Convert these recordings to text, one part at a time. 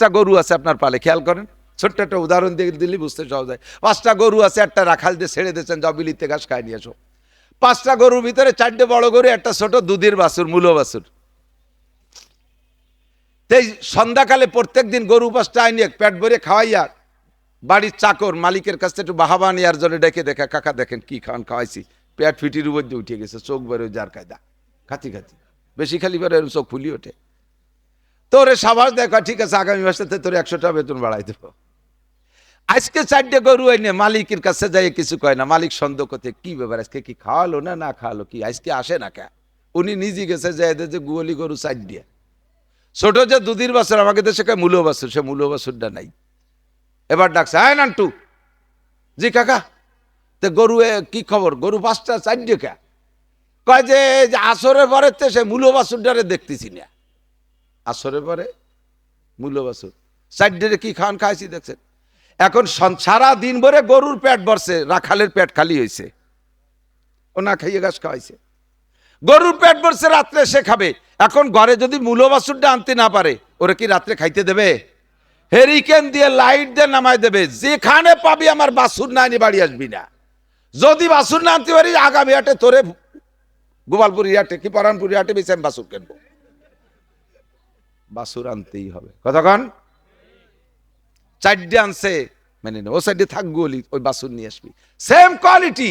পাঁচটা গরু আছে আপনার পালে, খেয়াল করেন। ছোট্ট একটা উদাহরণ দিয়ে দিলে বুঝতে সহজ হয়। পাঁচটা গরু আছে, একটা রাখাল দিয়ে ছেড়ে দিয়েছেন যাও বিলিতে ঘাস খায় নিয়ে এসো। পাঁচটা গরুর ভিতরে চারটে বড় গরু, একটা ছোট, দুধের বাছুর, মূলো বাছুর। এই সন্ধ্যাকালে প্রত্যেক দিন গরু পাঁচটা আইনিয়ে পেট ভরে খাওয়াইয়া বাড়ির চাকর, মালিকের কাছ থেকে একটু বাহাবা নেওয়ার জন্য ডেকে দেখা, কাকা দেখেন কি খাওয়ান খাওয়াইছি। পেট ফিটির উপর দিয়ে উঠে গেছে, চোখ বেরো যার কায়দা। খাতি খাতি বেশি খালি বেরো চোখ ফুলি ওঠে। তোরে সাবাস দেখা, ঠিক আছে, আগামী মাসেতে তোর একশো টাকা বেতন বাড়াই দেবো। আজকে চারটে গরু এনে মালিকের কাছে যাই, কিছু কয় না, মালিক সন্দেহ করতে কি ব্যাপার আজকে কি খাওয়ালো না না খাওয়ালো, কি আজকে আসে না কে? উনি নিজে গেছে যাই যে গুয়ালি গরু চার দিয়ে। ছোট যে দুদির বাছুর, আমাকে দেশে কয় মূল্য বাছুর, সে মূল্য বাছুরটা নাই। এবার ডাকছে হ্যাঁ নান্টু, জি কাকা, তো গরু কি খবর? গরু পাঁচটা চারটে কে? কয় যে আসরের পরে তো সে মূল্য বাছুরটারে দেখতেছি না। আসরের পরে মূল্য বাছুর চারটে কি খান খাইছি দেখছেন? এখন সারা দিন ভরে গরুর পেট ভরছে, রাখালের পেট খালি হয়েছে ও না খাইয়ে ঘাস খাওয়াইছে। গরুর পেট ভরছে, রাত্রে সে খাবে। এখন ঘরে যদি মূল বাসুরটা আনতে না পারে, ওরা কি রাত্রে খাইতে দেবে? হেরিকেন দিয়ে লাইট দিয়ে নামায় দেবে। যেখানে পাবি আমার বাসুর না বাড়ি আসবি না। যদি বাসুর না আনতে পারি, আগামী হাটে তোরে গোপালপুর হাটে কি পরানপুর হাটে বেশি আমি বাসুর কিনবো। বাসুর আনতেই হবে। কতক্ষণ চারটে আনছে মানে নে, ও সাইডে থাকব ওই বাসুর নিয়ে আসবি। সেম কোয়ালিটি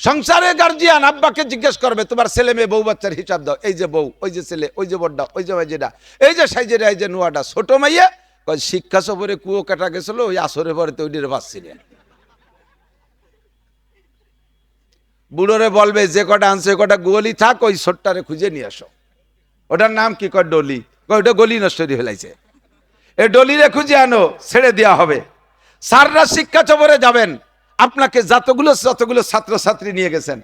সংসারের গার্জিয়ান আব্বাকে জিজ্ঞেস করবে তোমার ছেলে মেয়ে বউ বাচ্চার হিসাব দাও। এই যে বউ ওই যে ছেলে ওই যে বড়টা ওই যে যেটা এই যে সাইজেটা এই যে নোয়াটা ছোট মাইয়া? কয় শিক্ষা সফরে কুয়ো কাটা গেছিল ওই আসরে পরে তো ওইটির বাঁচছিলেন বুড়োরে বলবে যে কটা আনছে কটা গোলি থাক ওই ছোট্টারে খুঁজে নিয়ে আসো। ওটার নাম কি কয়? ডলি। ওটা গলি নষ্ট হয়ে ফেলাইছে। এ ডলিরে খুঁজে আনো, ছেড়ে দেওয়া হবে। স্যাররা শিক্ষা চবরে যাবেন। আপনাকে যতগুলো যতগুলো ছাত্রছাত্রী নিয়ে গেছেন,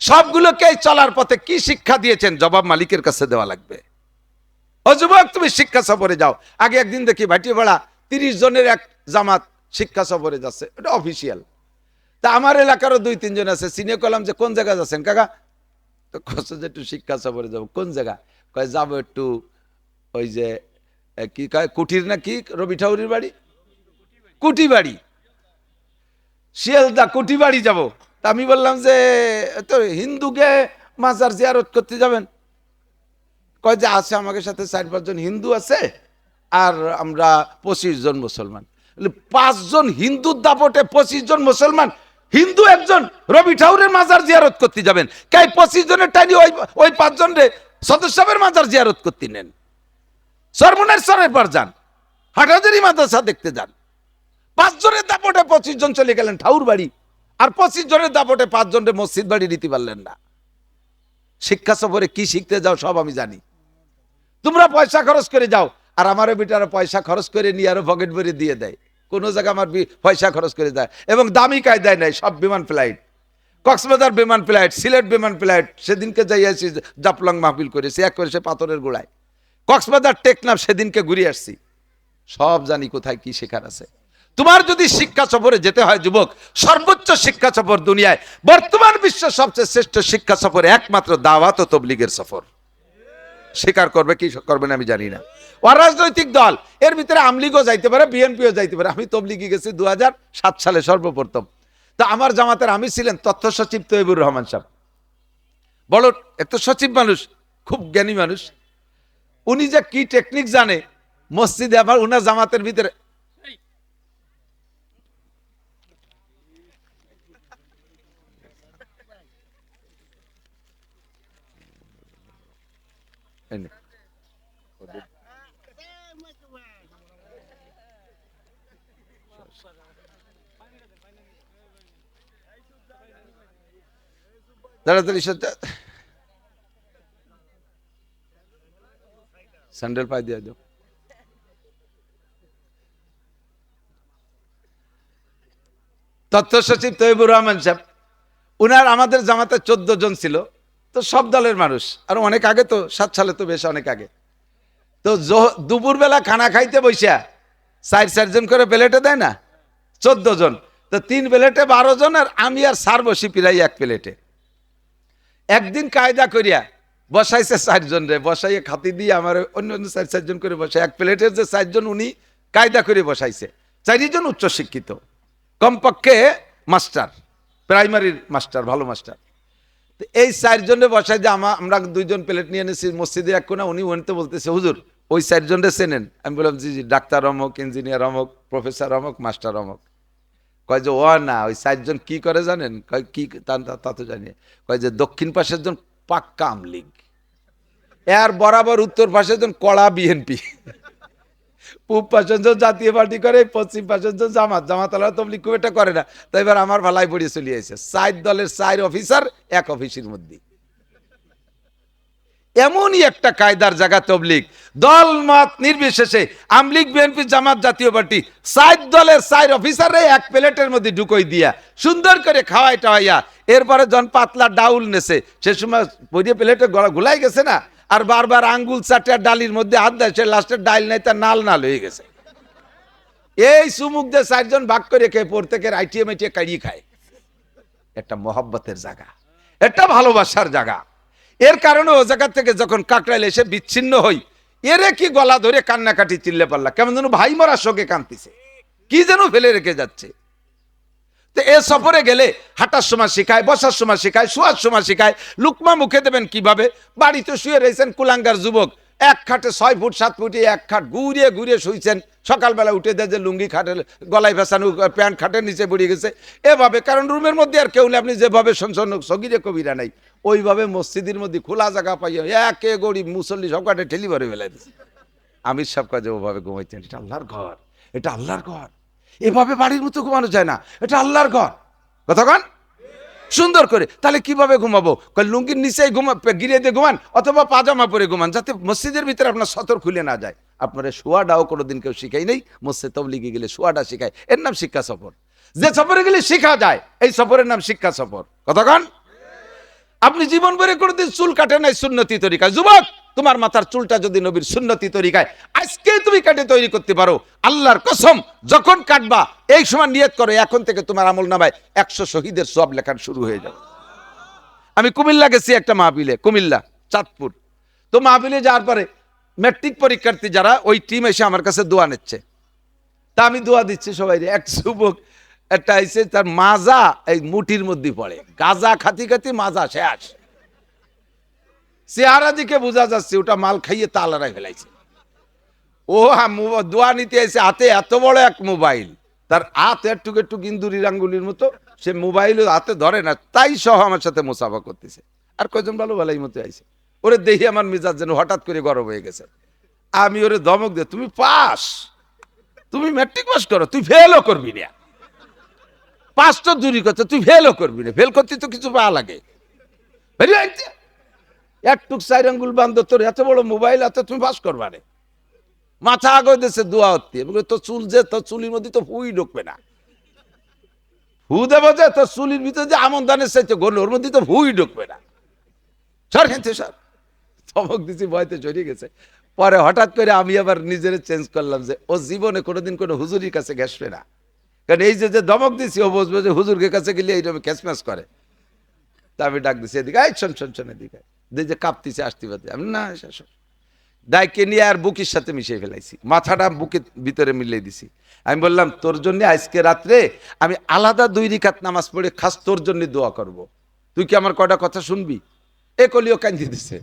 সবগুলোকে চলার পথে কি শিক্ষা দিয়েছেন জবাব মালিকের কাছে দেওয়া লাগবে। ও যুবক, তুমি শিক্ষা সফরে যাও। আগে একদিন দেখি ভাটিয়ে বেড়া তিরিশ জনের এক জামাত শিক্ষা সফরে যাচ্ছে। এটা অফিসিয়াল। তা আমার এলাকারও দুই, তিনজন আছে। চিনে কলাম যে কোন জায়গায় যাচ্ছেন? কাকা, তো কষ্ট যে একটু শিক্ষা সফরে যাব। কোন জায়গা? কয়, যাব একটু ওই যে কি কয় কুটির না কি, রবি ঠাকুরের বাড়ি? কুটি বাড়ি শিয়ালদা কুটি বাড়ি যাব। তা আমি বললাম যে, তো হিন্দুকে মাজার জিয়ারত করতে যাবেন? কয়, যে আছে আমাদের সাথে চার পাঁচজন হিন্দু আছে আর আমরা পঁচিশ জন মুসলমান। পাঁচজন হিন্দুর দাপটে পঁচিশ জন মুসলমান? হিন্দু একজন, রবি ঠাউরের মাজার জিয়ারত করতে যাবেন। কে পঁচিশ জনের টাইনি ওই ওই পাঁচজন রে সদস্যের মাজার জিয়ারত করতে নেন। সর্বনের সরের পর যান। হাটাজারি মাদ্রাসা দেখতে যান। পাঁচজনের দাপটে পঁচিশ জন চলে গেলেন ঠাউর বাড়ি। আর পঁচিশ জনের দাপটে পাঁচজনের মসজিদ বাড়ি নিতে পারলেন না। শিক্ষা সফরে কি শিখতে যাও সব আমি জানি। তোমরা পয়সা খরচ করে যাও, আর আমারও বেটারা পয়সা খরচ করে নিয়ে আরও পকেট ভরে দিয়ে দেয়। কোনো জায়গা আমার পয়সা খরচ করে দেয় এবং দামি কায়দায় নেয়, সব বিমান ফ্লাইট কক্সবাজার বিমান ফ্লাইট, সিলেট বিমান ফ্লাইট, সেদিনকে যাই আসি জাপলং মাহফিল করেছি এক করে সে পাথরের গোড়ায়। কক্সবাজার টেকনাফ সেদিনকে ঘুরে আসছি। সব জানি কোথায় কি শেখার আছে। তোমার যদি শিক্ষা সফরে যেতে হয় যুবক, সর্বোচ্চ শিক্ষা সফর দুনিয়ায়, বর্তমান বিশ্বের সবচেয়ে শ্রেষ্ঠ শিক্ষা সফর একমাত্র দাওয়াত ও তবলিগের সফর। স্বীকার করবে কি করবে না আমি জানি না। অরাজনৈতিক দল, এর ভিতরে আমলিগও যাইতে পারে, বিএনপিও যাইতে পারে। আমি তবলিগি গেছি দু সালে সর্বপ্রথম। তা আমার জামাতের আমি ছিলেন তথ্য সচিব তৈবুর রহমান সাহেব। বড় এত সচিব মানুষ, খুব জ্ঞানী মানুষ। উনি যে কি টেকনিক জানে, মসজিদে আবার উনার জামাতের ভিতরে এই নে। তাড়াতাড়ি সাথে। স্যান্ডেল পাই দিয়ে দাও। তথ্য সচিব তৈবুর রহমান সাহেব, উনার আমাদের জামাতে চোদ্দ জন ছিল, তো সব দলের মানুষ। আর অনেক আগে তো, সাত সালে তো বেশ অনেক আগে। তো দুপুরবেলা খানা খাইতে বৈশা চার চারজন করে প্লেটে দেয় না? চোদ্দ জন। তো তিন প্লেটে বারো জন আর আমি আর সার বসি প্রায় এক প্লেটে। একদিন কায়দা করিয়া বসাইছে চারজন রে, বসাইয়ে খাতি দিয়ে আমার অন্য অন্য চার চারজন করে বসাই এক প্লেটের যে চারজন উনি কায়দা করে বসাইছে। চারিজন উচ্চশিক্ষিত, কমপক্ষে মাস্টার, প্রাইমারির মাস্টার, ভালো মাস্টার। তো এই চারজনে বসাই যে আমা- আমরা দুইজন প্লেট নিয়ে এনেছি মসজিদে এক কোনা, উনি ওনতে বলতেছে, হুজুর, ওই চারজনরে চেনেন। আমি বললাম, জি জি, ডাক্তার অমক, ইঞ্জিনিয়ার অমক, প্রফেসর অমক, মাস্টার অমক। কয় যে ও না, ওই চারজন কি করে জানেন? কয়, কি তা, তা- জানি। কয় যে, দক্ষিণ পাশের জন পাক্কা আমলিগ এর বরাবর উত্তর পাশের জন কড়া বিএনপি, পূব পাশের জন জাতীয় পার্টি করে, পশ্চিম পাশের জন জামাত জামাত আল্লাহ তবলিগ খুব একটা করে না। তো এবার আমার ভালাই পড়িয়ে চলিয়েছে সাইড দলের চার অফিসার, এক অফিসের মধ্যে এমনই একটা কায়দার জায়গা তবলিক দল মত নির্বিশেষে আমলিগ BNP, Jamaat, Jatiya party side দলের সাইড অফিসারে এক প্লেটের মধ্যে ঢুকই দিয়া, সুন্দর করে খাওয়াই টাওয়াইয়া, এরপরে জন পাতলা ডাউল নেছে। সে সময় বইয়ে প্লেটে গলা গুলাই গেছে না? আর বারবার আঙ্গুল চারটা ডালির মধ্যে হাত দেয়, সে লাস্টের ডাইল নাই তার নাল নাল হয়ে গেছে। এই সুমুখ দিয়ে চারজন ভাগ করে খেয়ে প্রত্যেকের আইটিএম আইটিএ কাড়িয়ে খায়। একটা মহব্বতের জায়গা, একটা ভালোবাসার জায়গা। এর কারণে ও জায়গা থেকে যখন কাকরাইল এসে বিচ্ছিন্ন হই, এরে কি গলা ধরে কান্নাকাটি চিল্লে পারলা? কেমন যেন ভাই মরার শোকে কান্দিছে কি যেন ফেলে রেখে যাচ্ছে। তো এ সফরে গেলে হাঁটার সময় শেখায়, বসার সময় শেখায়, শোয়ার সময় শেখায়, লুকমা মুখে দেবেন কীভাবে? বাড়িতে শুয়ে রয়েছেন কুলাঙ্গার যুবক। এক খাটে ছয় ফুট, সাত ফুটে এক খাট ঘুরিয়ে ঘুরিয়ে শুইছেন। সকালবেলা উঠে দেয় যে লুঙ্গি খাটে গলায় ফেসানো প্যান্ট খাটের নিচে পড়ে গেছে। এভাবে, কারণ রুমের মধ্যে আর কেউ নেই, আপনি যেভাবে শোনছেন সগিরে কবিরা নাই। ওইভাবে মসজিদের মধ্যে খোলা জায়গা পাইয়া একে গরিব মুসল্লি সব কাটে ঠেলি ভরে ফেলাই দিচ্ছে আমির সব কাজে ওভাবে ঘুমাইতেন, এটা আল্লাহর ঘর, এটা আল্লাহর ঘর। এভাবে বাড়ির মতো ঘুমানো যায় না, এটা আল্লাহর ঘর। কতক্ষণ সুন্দর করে। তাহলে কীভাবে ঘুমাবো? লুঙ্গির নিচেই ঘুমা গিরে দিয়ে ঘুমান, অথবা পাজামা পরে ঘুমান, যাতে মসজিদের ভিতরে আপনার সতর খুলে না যায়। আপনারা শোয়াটাও কোনোদিন কেউ শিখাই নেই, মসজিদ তবলিগে গেলে শোয়াটা শিখায়। এর নাম শিক্ষা সফর। যে সফরে গেলে শিখা যায়, এই সফরের নাম শিক্ষা সফর। কতক্ষণ আপনি জীবন ভরে কোনোদিন চুল কাটে নাই সুন্নতি তরিকা যুবক! তোমার মাথার চুলটা যদি নবীর সুন্নতি তরিকায় আজকে তুমি কাটে তৈরি করতে পারো। আল্লাহর কসম, যখন কাটবা, এই সময় নিয়ত করো, এখন থেকে তোমার আমল নামায় একশো শহীদের সব লেখার শুরু হয়ে যাবে। আমি কুমিল্লা গেছি একটা মাহবিলে কুমিল্লা, চাঁদপুর। তো মাহবিলে যাওয়ার পরে ম্যাট্রিক পরীক্ষার্থী যারা, ওই টিম এসে আমার কাছে দোয়া নিচ্ছে। তা আমি দোয়া দিচ্ছি সবাই এক যুবক, একটা এসে তার মাজা এই মুঠির মধ্যে পড়ে। গাজা খাতি খাতি মাজা শেষ। চেহারা দিকে বোঝা যাচ্ছে ওটা মাল খাইয়ে তালারাই ফেলাইছে। ও দোয়া নিতে এসে হাতে এত বড় এক মোবাইল। তার হাত একটু একটু গিন্দুরির আঙ্গুলির মতো, সে মোবাইল হাতে ধরে না, তাই সহ আমার সাথে মোসাফা করতেছে। আর কয়জন ভালো ভালোই মতো আইছে। ওরে দেখি আমার মেজাজ যেন হঠাৎ করে গরম হয়ে গেছে। আমি ওরে দমক দে তুমি পাস, তুমি ম্যাট্রিক পাস করো, তুই ফেলও করবি না। পাস তো দূরই কথা, তুই ফেলও করবি না। ফেল করতে তো কিছু পাওয়া লাগে। একটুক চার আঙ্গুল বান্ধ, তোর এত বড় মোবাইল এত তুমি পাস করবা রে মাথা আগে দেশে দোয়া হচ্ছে তো চুল যে, তোর চুলির মধ্যে তো ফুই ঢুকবে না। হু দেব যে, তোর চুলির ভিতরে যে আমন দানের চাইতে গল ওর মধ্যে তো ফুই ঢুকবে না। সর খেতে, সর। চমক দিছি, ভয়তে চড়ে গেছে। পরে হঠাৎ করে আমি আবার নিজের চেঞ্জ করলাম যে, ও জীবনে কোনোদিন কোনো হুজুরির কাছে ঘেসবে না। কারণ এই যে যে দমক দিছি, ও বুঝবে যে হুজুরের কাছে গেলে এইরকম ক্যাসম্যাস করে। তা আমি ডাক দিছি, এদিকে এই শোন শোন শোন, এদিকে যে কাঁপতিছে, আসতে পারতে। আমি না দায়কে নিয়ে আর বুকির সাথে মিশিয়ে ফেলাইছি। মাথাটা বুকের ভিতরে মিলিয়ে দিছি। আমি বললাম, তোর জন্য আজকে রাত্রে আমি আলাদা দুই রিকাত নামাজ পড়ে খাস তোর জন্য দোয়া করব। তুই কি আমার কটা কথা শুনবি? এ কলিও কান্দি দিছে।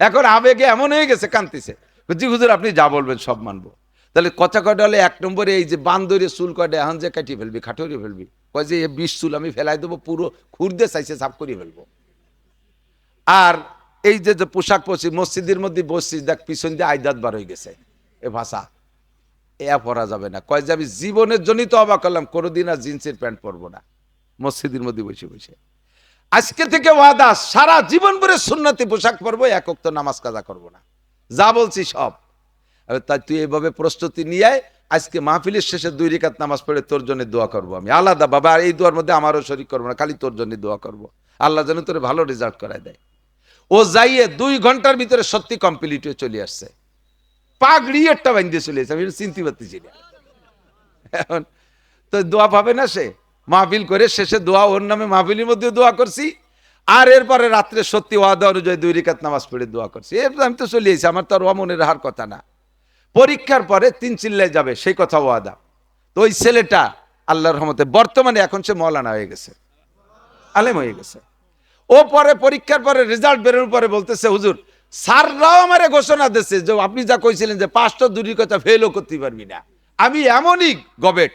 এখন আবেগে এমন হয়ে গেছে কান্দিছে জি, হুজুর, আপনি যা বলবেন সব মানবো। তাহলে কথা কটা হলে, এক নম্বরে এই যে বান্দরে চুল কটা এখন যে কাটিয়ে ফেলবি, খাটরিয়ে ফেলবি। কয় যে বিষ চুল আমি ফেলাই দেবো, পুরো খুরদে চাইছে, সাফ করিয়ে ফেলব। আর এই যে যে পোশাক পরছি, মসজিদের মধ্যে বসছি, দেখ, পিছন দিয়ে আইদাত বার হয়ে গেছে। এ ভাষা, এ পরা যাবে না। কয় যে, আমি জীবনের জন্যই তো অবাক করলাম কোনোদিন আর জিন্সের প্যান্ট পরবো না, মসজিদের মধ্যে বসে বসে। আজকে থেকে ওয়াদা, সারা জীবন ভরে সুন্নতি পোশাক পরবো একক তো নামাজ কাজা করব না। যা বলছি সব। তাই তুই এভাবে প্রস্তুতি নিয়ে আয়, আজকে মাহফিলের শেষে দুই রেখাত নামাজ পড়ে তোর জন্য দোয়া করব আমি। আলাদা, বাবা এই দোয়ার মধ্যে আমারও শরিক করব না, খালি তোর জন্য দোয়া করব। আল্লাহ যেন তোর ভালো রেজাল্ট করায় দেয়। ও যাইয়ে দুই ঘণ্টার ভিতরে সত্যি কমপ্লিট হয়ে চলে আসছে। পাগড়ি একটা বান্ধে চলে আসছে, আমি চিনতে পারতেছি না। এখন তো দোয়া পাবে না সে? মাহফিল করে শেষে দোয়া, ওর নামে মাহফিলের মধ্যে দোয়া করছি। আর এরপরে রাত্রে সত্যি ওয়াদা অনুযায়ী দুই রিকাত নামাজ পড়ে দোয়া করছি। এরপর আমি তো চলে এসেছি, আমার তো আর অমনে হার কথা না। পরীক্ষার পরে তিন চিল্লায় যাবে, সেই কথা ওয়াদা। তো ওই ছেলেটা আল্লাহর রহমতে, বর্তমানে এখন সে মৌলানা হয়ে গেছে, আলেম হয়ে গেছে। ও পরে পরীক্ষার পরে রেজাল্ট বেরোনোর পরে বলতেছে, হুজুর, স্যাররাও আমারে ঘোষণা দিচ্ছে যে আপনি যা কইছিলেন যে পাঁচটা দূরের কথা ফেলও করতে পারবি না। আমি এমনই গবেট।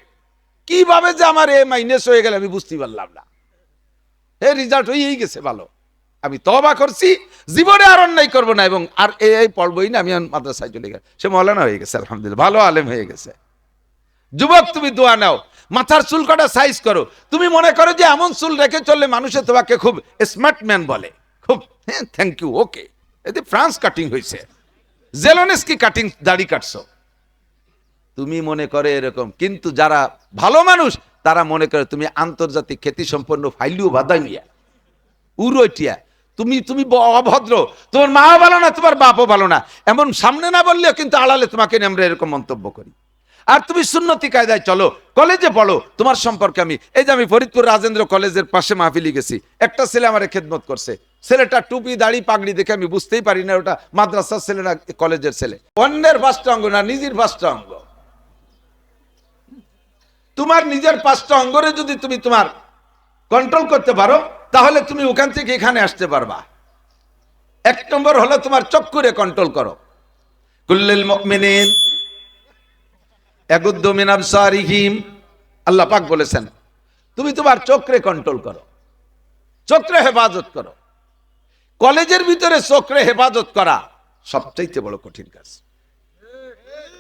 কীভাবে যে আমার এ মাইনাস হয়ে গেল আমি বুঝতে পারলাম না। এই রেজাল্ট হয়েই গেছে ভালো। আমি তবা করছি, জীবনে আর অন্যায় করব না এবং আর এই পড়বই না, আমি মাদ্রাসায় চলে গেলাম। সে মৌলানা হয়ে গেছে, আলহামদুলিল্লাহ, ভালো আলেম হয়ে গেছে। যুবক, তুমি দোয়া নাও। মাথার চুল কটা সাইজ করো। তুমি মনে করো যে এমন চুল রেখে চললে মানুষে তোমাকে খুব স্মার্ট ম্যান বলে। খুব হ্যাঁ থ্যাংক ইউ ওকে এতে ফ্রান্স কাটিং হয়েছে। জেলনেসকি কাটিং দাড়ি কাটছো? তুমি মনে করে এরকম, কিন্তু যারা ভালো মানুষ, তারা মনে করে তুমি আন্তর্জাতিক খ্যাতি সম্পন্ন ফাইলিও বাদামিয়া উরোটিয়া তুমি তুমি অভদ্র। তোমার মা ভালো না, তোমার বাপও ভালো না। এমন সামনে না বললেও কিন্তু আড়ালে তোমাকে আমরা এরকম মন্তব্য করি। আর তুমি সুন্নতি কায়দায় চলো। কলেজে পড়ো। তোমার সম্পর্কে আমি এই যে আমি ফরিদপুর রাজেন্দ্র কলেজের পাশে মাহফিলি গেছি। একটা ছেলে আমার খেদমত করছে। ছেলেটা টুপি, দাড়ি, পাগড়ি দেখে আমি বুঝতেই পারি না ওটা মাদ্রাসার ছেলে না কলেজের ছেলে। অন্যের পাঁচটা অঙ্গ না, নিজের পাঁচটা অঙ্গ। তোমার নিজের পাঁচটা অঙ্গরে যদি তুমি তোমার কন্ট্রোল করতে পারো, তাহলে তুমি ওখান থেকে এখানে আসতে পারবা। এক নম্বর হলো তোমার চক্ষুরে কন্ট্রোল করো। কুল্লিল মুমিনিন এগুদ্দু মিন আবসারিহিম আল্লাহ পাক বলেছেন, তুমি তোমার চোখরে কন্ট্রোল করো, চোখরে হেফাজত করো। কলেজের ভিতরে চোখরে হেফাজত করা সবচাইতে বড় কঠিন কাজ।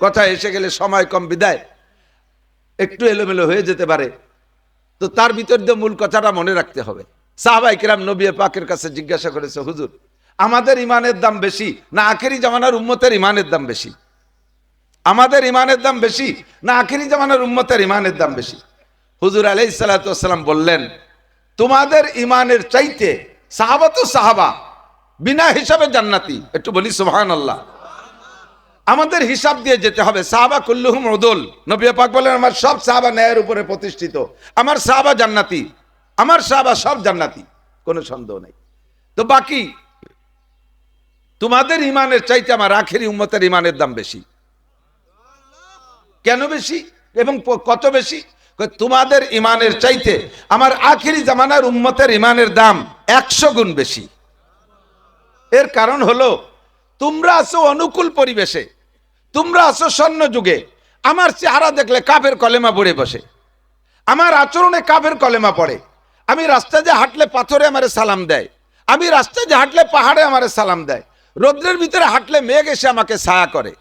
কথা এসে গেলে সময় কম, বিদায়। একটু এলোমেলো হয়ে যেতে পারে। তো তার ভিতর দিয়ে মূল কথাটা মনে রাখতে হবে। সাহাবাই কিরাম নবী পাকের কাছে জিজ্ঞাসা করেছে, হুজুর, আমাদের ইমানের দাম বেশি না আখেরি জামানার উম্মতের ইমানের দাম বেশি? আমাদের ইমানের দাম বেশি, না আখেরি জামানার উম্মতের ইমানের দাম বেশি। হুজুর আলাই সালাতাম বললেন, তোমাদের ইমানের চাইতে সাহাবা তো সাহাবা, বিনা হিসাবে জান্নাতি। একটু বলি সুহান আল্লাহ আমাদের হিসাব দিয়ে যেতে হবে, সাহাবা কুল্লুহুম উদুল। নবী পাক বলেন, আমার সব সাহাবা ন্যায়ের উপরে প্রতিষ্ঠিত। আমার সাহাবা জান্নাতি, আমার সাহাবা সব জান্নাতি। কোনো সন্দেহ নেই। তো বাকি, তোমাদের ইমানের চাইতে আমার আখেরি উম্মতের ইমানের দাম বেশি। কেন বেশি? এবং কত বেশি? তোমাদের ইমানের চাইতে আমার আখেরি জামানার উম্মতের ইমানের দাম একশো গুণ বেশি। এর কারণ হলো, তোমরা আছো অনুকূল পরিবেশে, তোমরা আছো স্বর্ণ যুগে, আমার চেহারা দেখলে কাফের কলেমা পড়ে বসে, আমার আচরণে কাফের কলেমা পড়ে, আমি রাস্তা যে হাঁটলে পাথরে আমারে সালাম দেয়, আমি রাস্তা যে হাঁটলে পাহাড়ে আমারে সালাম দেয়, রৌদ্রের ভিতরে হাঁটলে মেঘ এসে আমাকে ছায়া করে।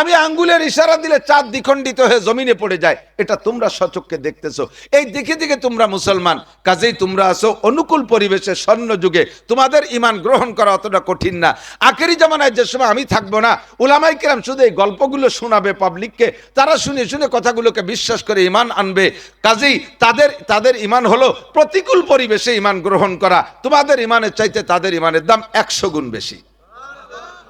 আমি আঙ্গুলের ইশারা দিলে চাঁদ দ্বিখণ্ডিত হয়ে জমিনে পড়ে যায়। এটা তোমরা সচক্ষে দেখতেছো। এই দেখে দেখে তোমরা মুসলমান, কাজেই তোমরা আসো অনুকূল পরিবেশে স্বর্ণ যুগে তোমাদের ইমান গ্রহণ করা অতটা কঠিন না। আখেরি জামানায় যে সময় আমি থাকব না উলামাই কিরাম শুধু এই গল্পগুলো শোনাবে পাবলিককে তারা শুনে শুনে কথাগুলোকে বিশ্বাস করে ইমান আনবে। কাজেই তাদের তাদের ইমান হলো প্রতিকূল পরিবেশে ইমান গ্রহণ করা। তোমাদের ইমানের চাইতে তাদের ইমানের দাম একশো গুণ বেশি।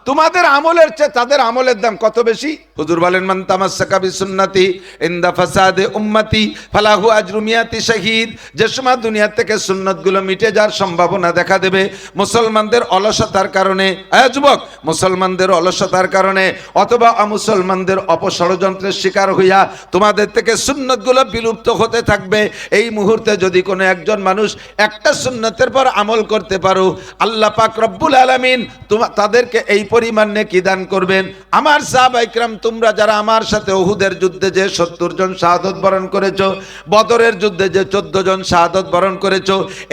তোমাদের আমলের চেয়ে তাদের আমলের দাম কত বেশি? হুজুর বলেন, মান তামাসসাকা বিসুন্নতি ইনদা ফাসাদে উম্মতি, ফালাহু আজরু মিয়াতি শাহিদ। যে সময় দুনিয়া থেকে সুন্নতগুলো মিটে যাওয়ার সম্ভাবনা দেখা দেবে, মুসলমানদের অলসতার কারণে হ্যাঁ যুবক, মুসলমানদের অলসতার কারণে, অথবা অমুসলমানদের অপষড়যন্ত্রের শিকার হইয়া তোমাদের থেকে সুন্নতগুলো বিলুপ্ত হতে থাকবে। এই মুহূর্তে যদি কোনো একজন মানুষ একটা সুন্নতের পর আমল করতে পারো, আল্লাহ পাক রব্বুল আলামিন তোমা, তাদেরকে এই পরিমাণ নেকি দান করবেন। আমার সাহাবাইকরাম তোমরা যারা আমার সাথে ওহুদের যুদ্ধে যে সত্তর জন শাহাদত বরণ করেছ, বদরের যুদ্ধে যে চোদ্দ জন শাহাদত বরণ করেছ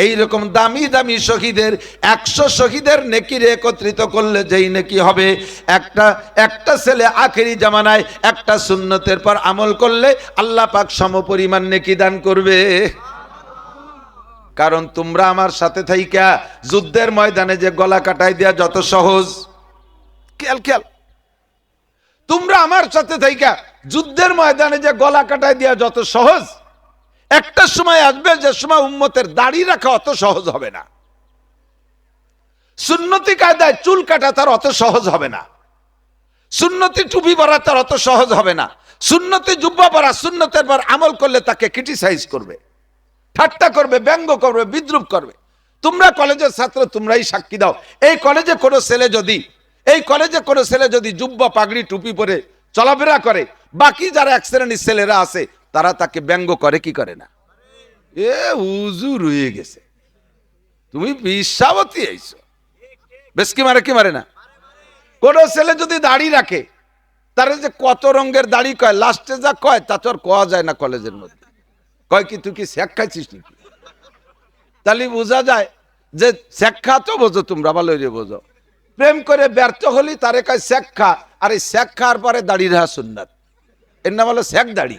এই রকম দামি দামি শহীদের, একশো শহীদের নেকির একত্রিত করলে যেই নেকি হবে, একটা একটা ছেলে আখেরি জামানায় একটা সুন্নতের পর আমল করলে আল্লাহ পাক সমপরিমাণ নেকি দান করবে। কারণ তোমরা আমার সাথে থাইকা, যুদ্ধের ময়দানে যে গলা কাটাই দেয়া যত সহজ। খেয়াল খেয়াল। তোমরা আমার সাথে থাইকা যুদ্ধের ময়দানে যে গলা কাটাই দেয়া যত সহজ, একটা সময় আসবে যে সময় উম্মতের দাড়ি রাখা অত সহজ হবে না। সুন্নতি কায়দায় চুল কাটা তার অত সহজ হবে না। সুন্নতি টুপি পরা তার অত সহজ হবে না। সুন্নতি জুব্বা পরা সুন্নতের পর আমল করলে তাকে ক্রিটিসাইজ করবে। ঠাট্টা করবে, ব্যঙ্গ করবে, বিদ্রুপ করবে। তোমরা কলেজের ছাত্র, তোমরাই সাক্ষী দাও। এই কলেজে কোনো ছেলে যদি এই কলেজে কোনো ছেলে যদি জুব্বা, পাগড়ি, টুপি পরে চলাফেরা করে, বাকি যারা এক শ্রেণির ছেলেরা আছে, তারা তাকে ব্যঙ্গ করে, কি করে না? এ উজু রয়ে গেছে। তুমি বিশ্বাবতী আইছো বেশ কি মারে কি মারে না? কোন ছেলে যদি দাড়ি রাখে তারা যে কত রঙের দাড়ি কয়, লাস্টে যা কয়, তা তো আর কোয়া যায় না কলেজের মধ্যে। কয় কি, তুই কি শেখ খাইছিস নাকি? তাহলে বোঝা যায় যে শেখা তো বোঝো, তোমরা ভালো বোঝো। প্রেম করে ব্যর্থ হলি তারে কয় শেখা। আর এই শেখার পরে দাড়ি রাহা সুন্নাত। এর নাম হলো শেখ দাড়ি।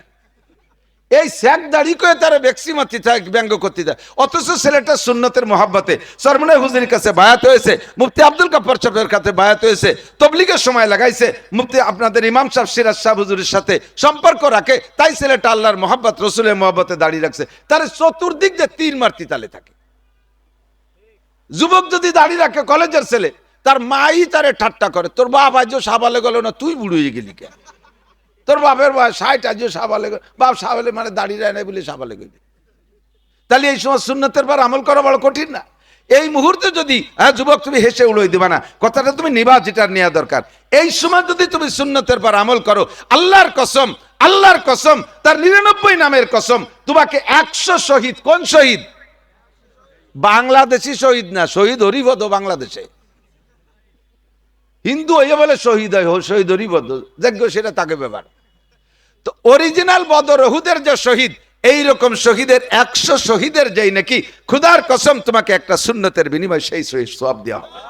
এই শেখ দাড়ি করে তারা ব্যক্সিমাতি ব্যঙ্গ করতে যায় অথচ ছেলেটা সুন্নতের মহাব্বতে। সরমনে হুজুরের কাছে বায়াত হয়েছে, মুফতি আব্দুল কাপ্পর সাহেবের কাছে বায়াত হয়েছে তবলিগের সময় লাগাইছে। মুফতি আপনাদের ইমাম সাহেব সিরাজ সাহেব হুজুরের সাথে সম্পর্ক রাখে, তাই ছেলেটা আল্লাহর মহাব্বত, রসুলের মহাব্বতে দাঁড়িয়ে রাখছে। তার চতুর্দিক যে তিন মারতি তালে থাকে। যুবক যদি দাঁড়িয়ে রাখে, কলেজের ছেলে তার মাই তারে ঠাট্টা করে, তোর বাপ আজও সাবালে গেল না, তুই বুড়িয়ে গেলি কেন? তোর বাপের বয়স ষাট আজও সাবালে বাপ সাবালে মানে দাঁড়িয়ে রায় নাই বলে সাবালে গেলি। তাহলে এই সময় সুন্নতের পর আমল করা বড় কঠিন না। এই মুহূর্তে যদি হ্যাঁ যুবক, তুমি হেসে উড়োই দিবা না, কথাটা তুমি নিবা, যেটা নেওয়া দরকার। এই সময় যদি তুমি সুন্নতের পর আমল করো, আল্লাহর কসম আল্লাহর কসম, তার নিরানব্বই নামের কসম, তোমাকে একশো শহীদ, কোন শহীদ? বাংলাদেশি শহীদ না, শহীদ হরিবদ বাংলাদেশে। হিন্দু হইয়া বলে শহীদ হয়, শহীদ হরিবদ যোগ্য সেটা তাকে ব্যাপার। তো অরিজিনাল বদরহুদের যে শহীদ এই রকম শহীদের একশো শহীদের যেই নাকি, খুদার কসম তোমাকে একটা সুন্নতের বিনিময় সেই শহীদ সব দেওয়া হবে।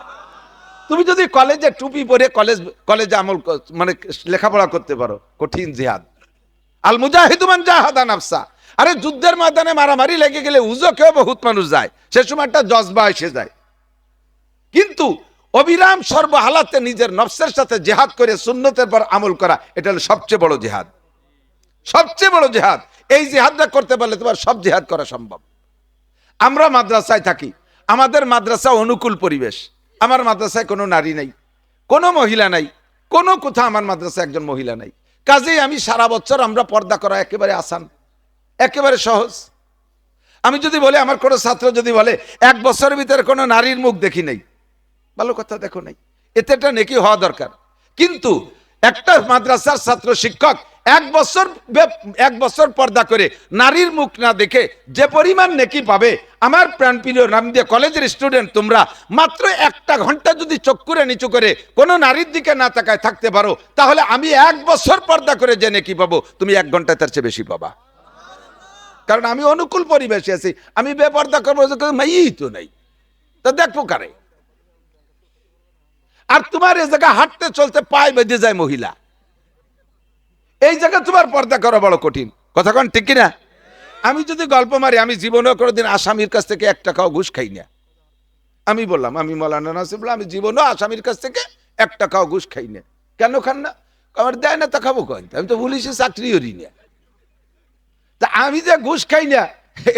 তুমি যদি কলেজে টুপি পরে কলেজ, কলেজে আমল মানে লেখাপড়া করতে পারো, কঠিন জিহাদ। আল মুজাহিদুমান জাহাদা নাফসা। আরে যুদ্ধের ময়দানে মারামারি লেগে গেলে উজোকেও বহুত মানুষ যায়, সে সময় একটা জজবা এসে যায়। কিন্তু অবিরাম সর্বহালাতে নিজের নফসের সাথে জেহাদ করে সুন্নতের পর আমল করা, এটা হলো সবচেয়ে বড় জেহাদ। সবচেয়ে বড় জেহাদ। এই জেহাদটা করতে পারলে তোমার সব জেহাদ করা সম্ভব। আমরা মাদ্রাসায় থাকি। আমাদের মাদ্রাসা অনুকূল পরিবেশ। আমার মাদ্রাসায় কোনো নারী নাই, কোনো মহিলা নাই, কোনো কোথাও আমার মাদ্রাসায় একজন মহিলা নাই। কাজেই আমি সারা বছর আমরা পর্দা করা একেবারে আসান, একেবারে সহজ। আমি যদি বলি, আমার কোনো ছাত্র যদি বলে, এক বছরের ভিতরে কোনো নারীর মুখ দেখি নাই। ভালো কথা দেখো নাই। এতে একটা নেকি হওয়া দরকার। কিন্তু একটা মাদ্রাসার ছাত্র শিক্ষক এক বছর এক বছর পর্দা করে নারীর মুখ না দেখে যে পরিমাণ নেকি পাবে, আমার প্রাণপ্রিয় নাম দিয়ে কলেজের স্টুডেন্ট তোমরা মাত্র একটা ঘণ্টা যদি চোখ করে নিচু করে কোনো নারীর দিকে না তাকায় থাকতে পারো, তাহলে আমি এক বছর পর্দা করে যে নেকি পাবো, তুমি এক ঘন্টায় তার চেয়ে বেশি পাবা। কারণ আমি অনুকূল পরিবেশে আছি, আমি বেপর্দা করব মাইই তো নাই। তা দেখব কারে? আর তোমার এই জায়গা হাঁটতে চলতে পায়ে বেঁধে যায় মহিলা। এই জায়গা তোমার পর্দা করা বড় কঠিন। কথা কন ঠিক কিনা? আমি যদি গল্প মারি, আমি জীবনেও কোনোদিন আসামির কাছ থেকে এক টাকাও ঘুষ খাই না। আমি বললাম, আমি মৌলানা নাসিবুল্লাহ আমি জীবনেও আসামির কাছ থেকে এক টাকাও ঘুষ খাই না। কেন খান না? আমার দেয় না, তা খাব কন আমি তো পুলিশে চাকরি করি না। তা আমি যে ঘুষ খাই না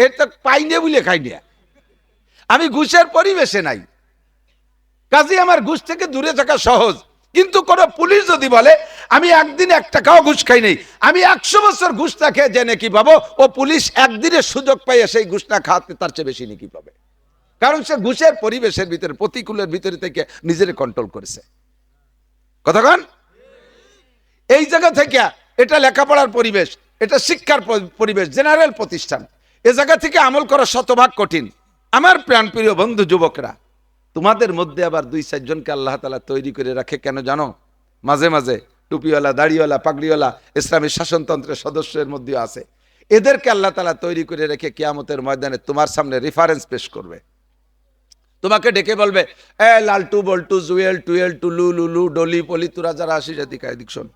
এটা পাই না বলে খাই না। আমি ঘুষের পরিবেশে নাই। কাজে, আমার ঘুষ থেকে দূরে থাকা সহজ। কিন্তু কোন পুলিশ যদি বলে, আমি একদিন এক টাকাও ঘুষ খাই নাই, আমি একশো বছর ঘুষ না খেয়ে যে নাকি পাবো, ও পুলিশ একদিনের সুযোগ পাইয়ে সেই ঘুষ না খাওয়াতে তার চেয়ে বেশি নাকি পাবে। কারণ সে ঘুষের পরিবেশের ভিতরে, প্রতিকূলের ভিতরে থেকে নিজের কন্ট্রোল করেছে। কতক্ষণ এই জায়গা থেকে এটা লেখাপড়ার পরিবেশ, এটা শিক্ষার পরিবেশ জেনারেল প্রতিষ্ঠান। এ জায়গা থেকে আমল করা শতভাগ কঠিন। আমার প্রাণপ্রিয় বন্ধু, যুবকরা তোমাদের মধ্যে আবার দুই চারজনকে আল্লাহ তালা তৈরি করে রাখে কেন জানো? মাঝে মাঝে টুপিওয়ালা, দাড়িওয়ালা, পাগড়িওয়ালা, ইসলামী শাসনতন্ত্রের সদস্যের মধ্যেও আছে। এদেরকে আল্লাহ তালা তৈরি করে রেখে কিয়ামতের ময়দানে তোমার সামনে রেফারেন্স পেশ করবে। তোমাকে ডেকে বলবে, এ লালটু, বল্টু, জুয়েল, টুয়েল, টুলু, লুলু, ডলি, পলি, তোরা যারা আসিস এদিকে এদিক শোন।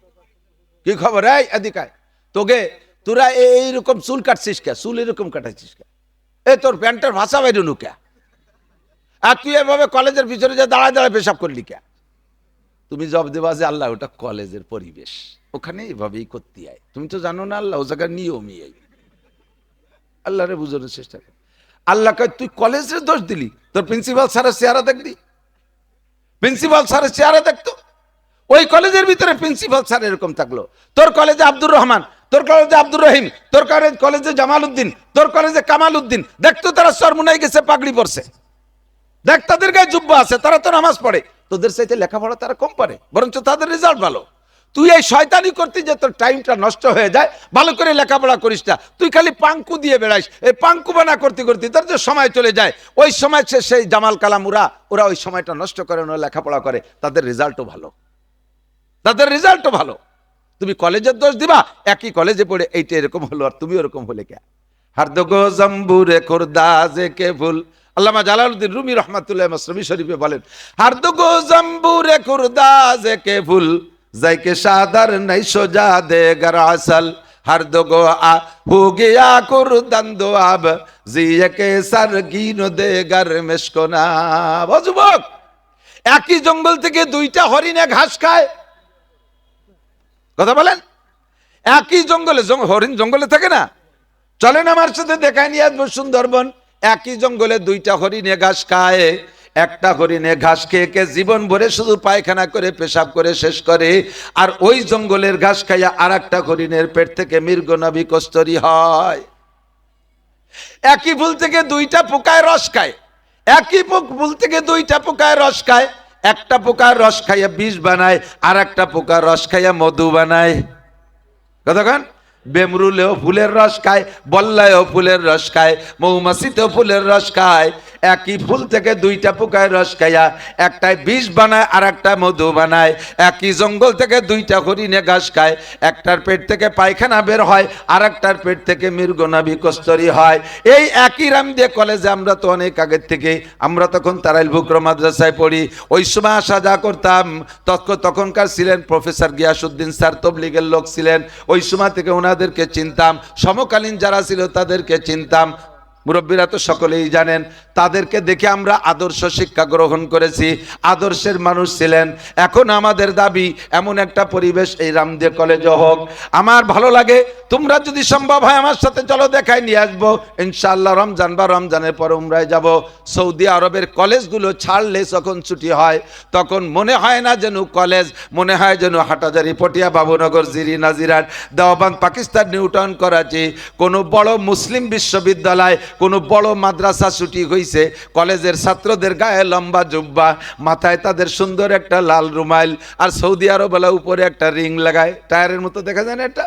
কি খবর? এই এদিকায় তোকে, তোরা এইরকম চুল কাটছিস কে? চুল এরকম কাটাইছিস কে? এ, তোর প্যান্টের ভাষা বাইরে কে আর তুই এভাবে কলেজের ভিতরে যে দাঁড়ায় দাঁড়ায় পেশাব করলি কে? তুমি জব দেবা যে আল্লাহ, ওটা কলেজের পরিবেশ। ওখানে এভাবেই করতে হয় তুমি তো জানো না আল্লাহ, ও জায়গার নিয়মই এই। আল্লাহরে বুঝানোর চেষ্টা কর। আল্লাহ কয়, তুই কলেজের দোষ দিলি? তোর প্রিন্সিপাল স্যারের চেহারা দেখলি? প্রিন্সিপাল স্যারের চেহারা দেখতো? ওই কলেজের ভিতরে প্রিন্সিপাল স্যার এরকম থাকল। তোর কলেজে আব্দুর রহমান, তোর কলেজে আব্দুর রহিম, তোর কলেজ, কলেজে জামাল উদ্দিন, তোর কলেজে কামাল উদ্দিন। দেখতো তারা সরমুনাই গেছে, পাগড়ি পরছে। দেখ, তাদের গায়ে জুব্বা আছে, তারা তো নামাজ পড়ে। তোদের চাইতে লেখাপড়া তারা কম পারে, বরঞ্চ তাদের রেজাল্ট ভালো। তুই এই শয়তানি করতে যে তোর টাইমটা নষ্ট হয়ে যায়, ভালো করে লেখাপড়া করিস না। তুই খালি পাঙ্কু দিয়ে বেড়াইস। এই পাঙ্কু বানা করতে করতে তোর যে সময় চলে যায়, ওই সময় সে সেই জামাল কালাম, ওরা ওরা ওই সময়টা নষ্ট করে, ওরা লেখাপড়া করে। তাদের রেজাল্টও ভালো। তাদের রেজাল্টও ভালো। তুমি কলেজের দোষ দিবা, একই কলেজে পড়ে এইটা এরকম হলো, আর তুমি ওরকম হলে কে? হার্দগো জম্বুরে খোরদাজে কে ভুল? আল্লামা জালালউদ্দিন রুমি রহমাতুল্লাহ মসরবি শরীফে বলেন হার্দগো জম্বুরে খোরদাজে কে ভুল যাইকে সাদার নাই সোজা দে গর আসল हर दो गो आ हो गया कुरदंदो अब जिए के सर গিনো দে গর মেশকো না যুবক একই জঙ্গল থেকে দুইটা হরিণে ঘাস খায় কথা বলেন একই জঙ্গলে জং- হরিণ জঙ্গলে থাকে না চলেন আমার সাথে দেখায় নিয়ে আসবো সুন্দরবন একই জঙ্গলে দুইটা হরিণে ঘাস খায়, একটা হরিণে ঘাস খেয়ে খেয়ে জীবন ভরে শুধু পায়খানা করে, পেশাব করে, শেষ করে। আর ওই জঙ্গলের ঘাস খাইয়া আর একটা হরিণের পেট থেকে মৃগনবী কস্তরি হয়। একই ফুল থেকে দুইটা পোকায় রস খায়, একই ফুল থেকে দুইটা পোকায় রস খায়, একটা পোকার রস খাইয়া বিষ বানায় আর একটা পোকার রস খাইয়া মধু বানায়। কতক্ষণ বেমরুলেও ফুলের রস খায়, বল্লায়ও ফুলের রস খায়, মৌমাছিতেও ফুলের রস খায়। একই ফুল থেকে দুইটা পোকায় রস খাইয়া একটায় বিষ বানায় আর একটা মধু বানায়। একই জঙ্গল থেকে দুইটা হরিণে ঘাস খায়, একটার পেট থেকে পায়খানা বের হয় আর একটার পেট থেকে মৃগনাভি কস্তরি হয়। এই একই রাম দিয়ে কলেজে আমরা তো অনেক আগের থেকে আমরা তখন তারাইল বুকর মাদ্রাসায় পড়ি। ওই সময় আসা যা করতাম তখন তখনকার ছিলেন প্রফেসর গিয়াসুদ্দিন স্যার, তবলিগের লোক ছিলেন। ওই সময় থেকে ওনাদেরকে চিনতাম সমকালীন যারা ছিল তাদেরকে চিনতাম। মুরব্বীরা তো সকলেই জানেন তাদেরকে দেখে আমরা আদর্শ শিক্ষা গ্রহণ করেছি। আদর্শের মানুষ ছিলেন। এখন আমাদের দাবি, এমন একটা পরিবেশ এই রামদেব কলেজে হোক। আমার ভালো লাগে, তোমরা যদি সম্ভব হয় আমার সাথে চলো দেখাই নিয়ে আসব। ইনশাআল্লাহ রমজান বা রমজানের পর উমরায় যাব। সৌদি আরবের কলেজগুলো ছাড়লে যখন ছুটি হয়, তখন মনে হয় না যেন কলেজ, মনে হয় যেন হাটাজারি, পটিয়া, বাবুনগর, জিরি, নাজিরাট দেওয়াবান পাকিস্তান, নিউটন, করাচি। কোনো বড় মুসলিম বিশ্ববিদ্যালয়, কোনো বড় মাদ্রাসা ছুটি হয়েছে কলেজের ছাত্রদের গায়ে লম্বা জুব্বা, মাথায় তাদের সুন্দর একটা লাল রুমাইল, আর সৌদি আরবেলা উপরে একটা রিং লাগায়। টায়ারের মতো দেখা যায় না এটা?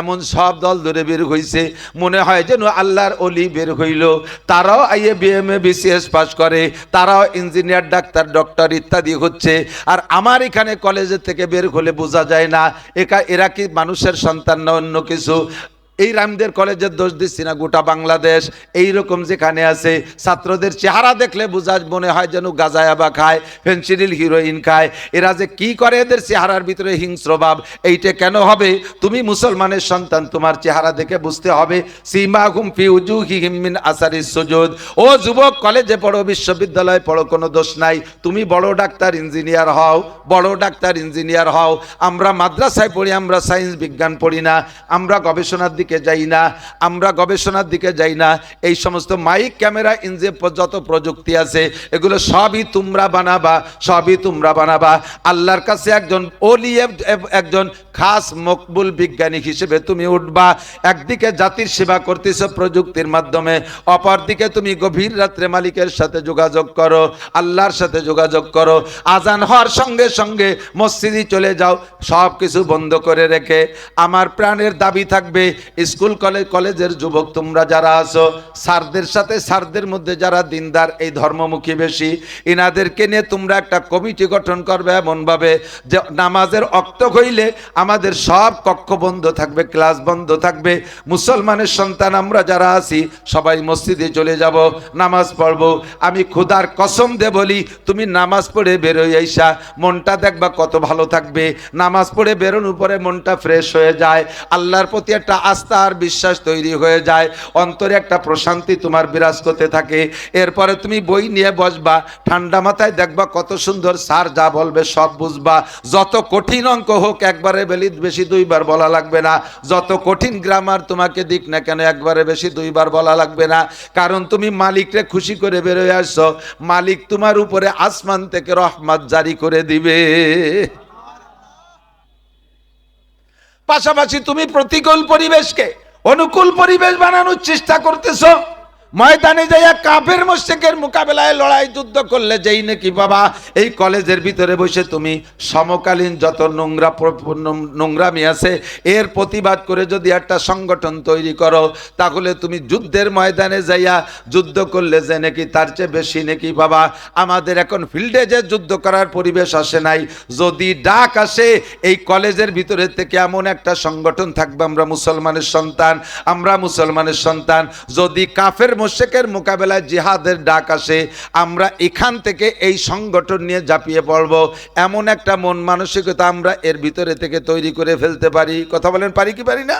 এমন সব দল ধরে বের হইছে, মনে হয় যেন আল্লাহর অলি বের হইল। তারাও আইএ বিএমএ বিসিএস পাস করে, তারাও ইঞ্জিনিয়ার, ডাক্তার, ডক্টর ইত্যাদি হচ্ছে। আর আমার এখানে কলেজের থেকে বের হলে বোঝা যায় না, একা এরা কি মানুষের সন্তান না অন্য কিছু? এই রামদের কলেজের দোষ দিচ্ছি না, গোটা বাংলাদেশ এই রকম যেখানে আছে। ছাত্রদের চেহারা দেখলে বোঝা মনে হয় যেন গাজায়াবা খায় ফেন্সিডিল হিরোইন খায়। এরা যে কি করে এদের চেহারার ভিতরে হিংস্রভাব এইটা কেন হবে? তুমি মুসলমানের সন্তান, তোমার চেহারা দেখে বুঝতে হবে। সীমা হুম ফি উজুহিহিম মিন আসারি সুজুদ। ও যুবক, কলেজে পড়ো, বিশ্ববিদ্যালয়ে পড়ো, কোনো দোষ নাই। তুমি বড় ডাক্তার, ইঞ্জিনিয়ার হও, বড় ডাক্তার, ইঞ্জিনিয়ার হও। আমরা মাদ্রাসায় পড়ি, আমরা সায়েন্স বিজ্ঞান পড়ি না। আমরা গবেষণার যাই না, আমরা গবেষণার দিকে যাই না, এই সমস্ত মাইক, ক্যামেরা ইঞ্জে যত প্রযুক্তি আছে, এগুলো সবই তোমরা বানাবা, সবই তোমরা বানাবা। আল্লাহর কাছে একজন এব- একজন খাস মকবুল বিজ্ঞানী হিসেবে তুমি উঠবা, একদিকে জাতির সেবা করতেছ প্রযুক্তির মাধ্যমে, অপরদিকে তুমি গভীর রাত্রে মালিকের সাথে যোগাযোগ করো, আল্লাহর সাথে যোগাযোগ করো, আজান হওয়ার সঙ্গে সঙ্গে মসজিদে চলে যাও সব কিছু বন্ধ করে রেখে। আমার প্রাণের দাবি থাকবে স্কুল কলেজ কলেজের যুবক তোমরা যারা আছো, স্যারদের সাথে, স্যারদের মধ্যে যারা দিনদার, এই ধর্মমুখী বেশি, ইনাদেরকে নিয়ে তোমরা একটা কমিটি গঠন করবে এমনভাবে যে নামাজের অক্ত হইলে আমাদের সব কক্ষ বন্ধ থাকবে, ক্লাস বন্ধ থাকবে। মুসলমানের সন্তান আমরা যারা আছি, সবাই মসজিদে চলে যাব, নামাজ পড়ব। আমি খুদার কসম দে বলি, তুমি নামাজ পড়ে বেরোই আইসা, মনটা দেখবা কত ভালো থাকবে। নামাজ পড়ে বেরোনোর পরে মনটা ফ্রেশ হয়ে যায়। আল্লাহর প্রতি একটা আস্থা আর বিশ্বাস তৈরি হয়ে যায়, অন্তরে একটা প্রশান্তি তোমার বিরাজ করতে থাকে। এরপরে তুমি বই নিয়ে বসবা, ঠান্ডা মাথায় দেখবা কত সুন্দর স্যার যা বলবে সব বুঝবা। যত কঠিন অঙ্ক হোক একবারে বেলি বেশি দুইবার বলা লাগবে না। যত কঠিন গ্রামার তোমাকে দিক না কেন একবারে বেশি দুইবার বলা লাগবে না। কারণ তুমি মালিকরে খুশি করে বেরোয় আসছো। মালিক তোমার উপরে আসমান থেকে রহমত জারি করে দিবে। পাশাপাশি তুমি প্রতিকূল পরিবেশকে অনুকূল পরিবেশ বানানোর চেষ্টা করতেছো। ময়দানে যাইয়া কাফের মোশেকের মোকাবেলায় লড়াই যুদ্ধ করলে যেই নাকি বাবা, এই কলেজের ভিতরে বসে তুমি সমকালীন যত নোংরা নোংরামি আছে, এর প্রতিবাদ করে যদি একটা সংগঠন তৈরি করো, তাহলে তুমি যুদ্ধের ময়দানে যাইয়া যুদ্ধ করলে যে নাকি তার চেয়ে বেশি নাকি বাবা, আমাদের এখন ফিল্ডে যে যুদ্ধ করার পরিবেশ আসে নাই, যদি ডাক আসে, এই কলেজের ভিতরে থেকে এমন একটা সংগঠন থাকবে, আমরা মুসলমানের সন্তান, আমরা মুসলমানের সন্তান, যদি কাফের মোশেকের মোকাবেলায় জিহাদের ডাক আসে, আমরা এখান থেকে এই সংগঠন নিয়ে ঝাঁপিয়ে পড়ব। এমন একটা মন মানসিকতা আমরা এর ভিতরে থেকে তৈরি করে ফেলতে পারি। কথা বলেন, পারি কি পারি না?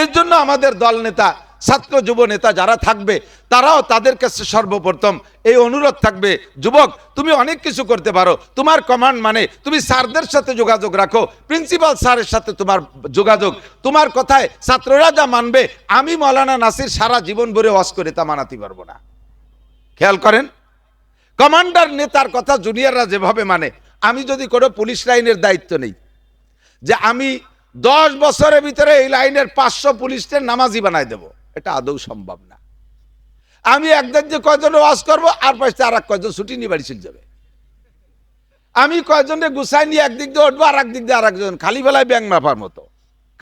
এর জন্য আমাদের দল নেতা, ছাত্র যুব নেতা যারা থাকবে, তারাও তাদের কাছে সর্বপ্রথম এই অনুরোধ থাকবে, যুবক, তুমি অনেক কিছু করতে পারো। তোমার কমান্ড মানে তুমি স্যারদের সাথে যোগাযোগ রাখো প্রিন্সিপাল স্যারের সাথে তোমার যোগাযোগ। তোমার কথায় ছাত্ররা যা মানবে, আমি মৌলানা নাসির সারা জীবন ভরে ওয়াজ করে তা মানাতে পারব না। খেয়াল করেন? কমান্ডার নেতার কথা জুনিয়ররা যেভাবে মানে আমি যদি কোনো পুলিশ লাইনের দায়িত্ব নেই, যে আমি দশ বছরের ভিতরে এই লাইনের পাঁচশো পুলিশদের নামাজি বানাই দেব। এটা আদৌ সম্ভব না। আমি একদিন যে কয়জন ওয়াজ করব, আর পাশে আর এক কয়জন ছুটি নিয়ে বাড়ি যাবে। আমি কয়জনে গুছাই নিয়ে একদিক দিয়ে উঠবো, আর একদিক দিয়ে আর একজন খালি বেলায় ব্যাং মাপার মতো।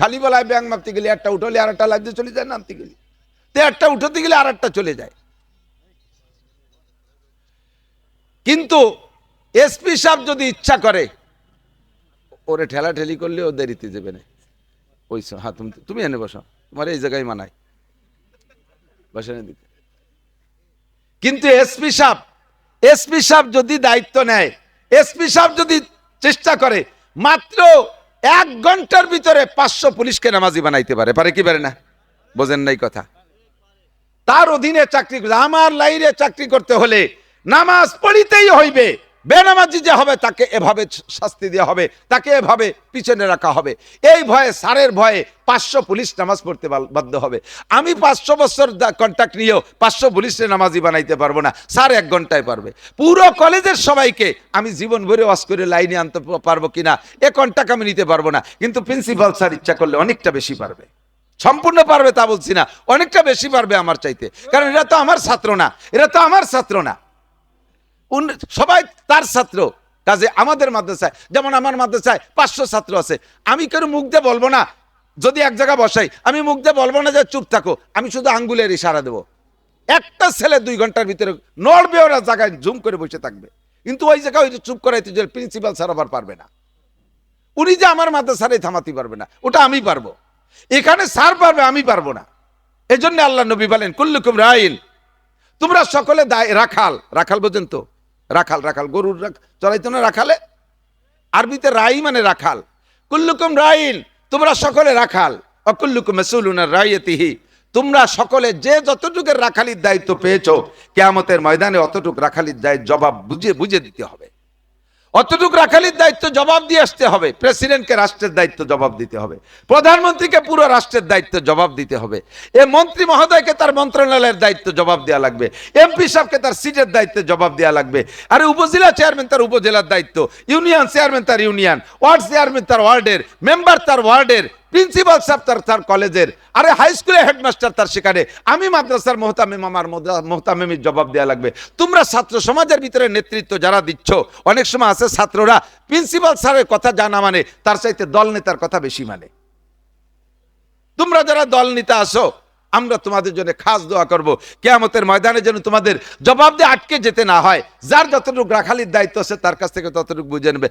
খালি বেলায় ব্যাং মাপতে গেলে একটা উঠলে আর একটা দিয়ে চলে যায়, নামতে গেলে। তো একটা উঠতে গেলে আর একটা চলে যায়। কিন্তু এসপি সাহেব যদি ইচ্ছা করে ওরে ঠেলা ঠেলি করলে ও দেরিতে যাবে না। ওই হ্যাঁ তুমি তুমি এনে বসো। তোমার এই জায়গায় মানাই বসে দিতে। কিন্তু এসপি সাহেব এসপি সাহেব যদি দায়িত্ব নেয়, এসপি সাহেব যদি চেষ্টা করে, মাত্র এক ঘণ্টার ভিতরে পাঁচশো পুলিশকে নামাজি বানাইতে পারে। পারে কি পারে না? বোঝেন নাই কথা। তার অধীনে চাকরি আমার লাইনে চাকরি করতে হলে নামাজ পড়িতেই হইবে। বেনামাজি যে হবে, তাকে এভাবে শাস্তি দেওয়া হবে, তাকে এভাবে পিছনে রাখা হবে। এই ভয়ে, সারের ভয়ে পাঁচশো পুলিশ নামাজ পড়তে বাধ্য হবে। আমি পাঁচশো বছর কন্ট্যাক্ট নিয়েও পাঁচশো পুলিশে নামাজি বানাইতে পারব না। স্যার, এক ঘন্টায় পারবে। পুরো কলেজের সবাইকে আমি জীবন ভরে ওয়াজ করে লাইনে আনতে পারব কিনা এ কন্ট্যাক্ট আমি নিতে পারব না। কিন্তু প্রিন্সিপাল স্যার ইচ্ছা করলে অনেকটা বেশি পারবে। সম্পূর্ণ পারবে তা বলছি না, অনেকটা বেশি পারবে আমার চাইতে। কারণ এরা তো আমার ছাত্র না, এরা তো আমার ছাত্র না। সবাই তার ছাত্র। কাজে আমাদের মাদ্রাসায়, যেমন আমার মাদ্রাসায় পাঁচশো ছাত্র আছে। আমি কেন মুখ দিয়ে বলব না, যদি এক জায়গায় বসাই, আমি মুখ দিয়ে বলব না যে চুপ থাকো, আমি শুধু আঙ্গুলের ইশারা দেবো। একটা ছেলে দুই ঘণ্টার ভিতরে নড়বে ওরা জায়গায় জুম করে বসে থাকবে। কিন্তু ওই জায়গায় ওই যে চুপ করাইতে যে প্রিন্সিপাল স্যার আবার পারবে না। উনি যে আমার মাদ্রাসারে থামাতে পারবে না, ওটা আমি পারব। এখানে স্যার পারবে, আমি পারব না। এই জন্য আল্লাহ নবী বলেন, কুল্লুকুম রাইল। তোমরা সকলে দায়, রাখাল রাখাল বোঝেন তো? রাখাল রাখাল, গরুর চড়াইতো না রাখালে? আরবিতে রাই মানে রাখাল। কুল্লুকুম রাইল তোমরা সকলে রাখাল। অকুল্লুকুম মেসুলুনা রাইয়তিহি, তোমরা সকলে যে যতটুকের রাখালির দায়িত্ব পেয়েছ, কেয়ামতের ময়দানে অতটুক রাখালির দায়িত্ব জবাব বুঝে বুঝে দিতে হবে। অতটুক রাখালির দায়িত্ব জবাব দিয়ে আসতে হবে। প্রেসিডেন্টকে রাষ্ট্রের দায়িত্ব জবাব দিতে হবে। প্রধানমন্ত্রীকে পুরো রাষ্ট্রের দায়িত্ব জবাব দিতে হবে। এ মন্ত্রী মহোদয়কে তার মন্ত্রণালয়ের দায়িত্ব জবাব দেওয়া লাগবে। এমপি সাহেবকে তার সিটের দায়িত্ব জবাব দেওয়া লাগবে। আর উপজেলা চেয়ারম্যান তার উপজেলার দায়িত্ব। ইউনিয়ন চেয়ারম্যান তার ইউনিয়ন। ওয়ার্ড চেয়ারম্যান তার ওয়ার্ডের। মেম্বার তার ওয়ার্ডের। প্রিন্সিপাল সাহেব তার তার কলেজের, আরে হাই স্কুলে হেডমাস্টার তার সেখানে। আমি মাদ্রাসার মোহতামিম, আমার মোহতামিমের জবাব দেওয়া লাগবে। তোমরা ছাত্র সমাজের ভিতরে নেতৃত্ব যারা দিচ্ছ, অনেক সময় আছে ছাত্ররা প্রিন্সিপাল স্যারের কথা জানা মানে তার চাইতে দল নেতার কথা বেশি মানে। তোমরা যারা দল নিতে আসো আমরা তোমাদের জন্য খাস দোয়া করব। কেয়ামতের ময়দানে যেন তোমাদের জবাব দিয়ে আটকে যেতে না হয়। যার যতটুকু রাখালির দায়িত্ব আছে, তার কাছ থেকে ততটুকু বুঝে নেবে।